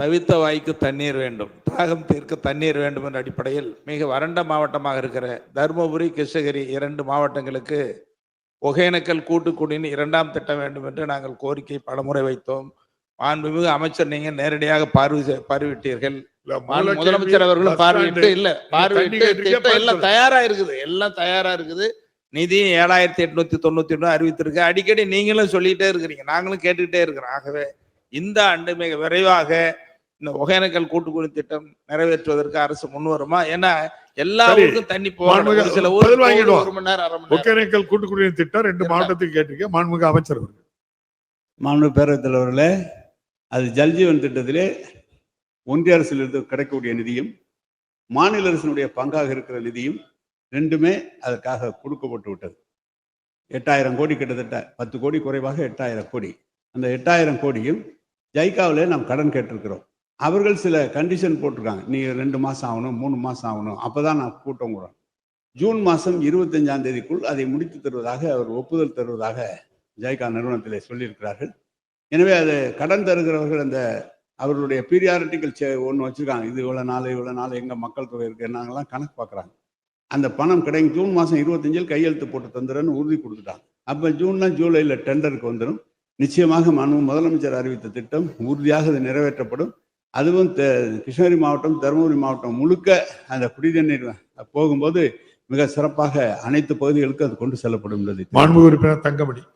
தவித்த வாய்க்கு தண்ணீர் வேண்டும் தாகம் தீர்க்க தண்ணீர் வேண்டும் என்ற அடிப்படையில் மிக வறண்ட மாவட்டமாக இருக்கிற தருமபுரி கிருஷ்ணகிரி இரண்டு மாவட்டங்களுக்கு ஒகேனக்கல் கூட்டு குடிநீர் இரண்டாம் திட்டம் வேண்டும் என்று நாங்கள் கோரிக்கை பலமுறை வைத்தோம். மாண்புமிகு அமைச்சர் நீங்க நேரடியாக பார்வை பார்வையிட்டீர்கள். முதலமைச்சர் அவர்களும் பார்வையிட்டு. இல்ல பார்வையிட்டு எல்லாம் தயாரா இருக்குது எல்லாம் தயாரா இருக்குது நிதி ஏழாயிரத்தி எட்நூத்தி தொண்ணூத்தி ஒண்ணு அறிவித்திருக்கு. அடிக்கடி நீங்களும் சொல்லிட்டே இருக்கிறீங்க நாங்களும் கேட்டுக்கிட்டே இருக்கிறோம். ஆகவே இந்த ஆண்டு மிக விரைவாக இந்த ஒகேனக்கல் கூட்டுக்குடி திட்டம் நிறைவேற்றுவதற்கு அரசு முன் வருமா? ஏன்னா எல்லா. ஊருக்கும் தண்ணி மாண்புமிகு- ஒரு சில வாங்கிடுவோம். ஒரு மணி நேரம் ஒகேனக்கல் கூட்டு குடிநீர் திட்டம் ரெண்டு மாவட்டத்துக்கு கேட்டிருக்கேன். மாண்புமிகு அமைச்சர் அவர்கள். மாண்பு பேரவைத் தலைவர்களே அது ஜல்ஜீவன் திட்டத்திலே ஒன்றிய அரசிலிருந்து கிடைக்கக்கூடிய நிதியும் மாநில அரசினுடைய பங்காக இருக்கிற நிதியும் ரெண்டுமே அதற்காக கொடுக்கப்பட்டு விட்டது. எட்டாயிரம் கோடி கிட்டத்தட்ட பத்து கோடி குறைவாக எட்டாயிரம் கோடி. அந்த எட்டாயிரம் கோடியும் ஜைக்காவிலே நாம் கடன் கேட்டிருக்கிறோம். அவர்கள் சில கண்டிஷன் போட்டிருக்காங்க. நீங்கள் ரெண்டு மாதம் ஆகணும் மூணு மாதம் ஆகணும். அப்போ தான் நான் கூட்டம் கூடுறோம் ஜூன் மாதம் இருபத்தஞ்சாம் தேதிக்குள் அதை முடித்து தருவதாக அவர் ஒப்புதல் தருவதாக ஜைகா நிறுவனத்திலே சொல்லியிருக்கிறார்கள். எனவே அது கடன் தருகிறவர்கள் அந்த அவர்களுடைய பீரியாரிட்டிகள் சே ஒன்று வச்சுருக்காங்க. இது இவ்வளோ நாள் இவ்வளோ நாள் எங்கள் மக்கள் தொகை இருக்குது நாங்கெல்லாம் கணக்கு பார்க்குறாங்க. அந்த பணம் கிடைக்கும். ஜூன் மாதம் இருபத்தஞ்சில் கையெழுத்து போட்டு தந்துடுறேன்னு உறுதி கொடுத்துட்டாங்க. அப்போ ஜூன்ல ஜூலையில் டெண்டருக்கு வந்துடும் நிச்சயமாக மனு முதலமைச்சர் அறிவித்த திட்டம் உறுதியாக அது நிறைவேற்றப்படும். அதுவும் கிருஷ்ணகிரி மாவட்டம் தருமபுரி மாவட்டம் முழுக்க அந்த குடிநீர் போகும்போது மிக சிறப்பாக அனைத்து பகுதிகளுக்கும் அது கொண்டு செல்லப்படும் என்பதை மாண்புமிகு உறுப்பினர் தங்கமணி.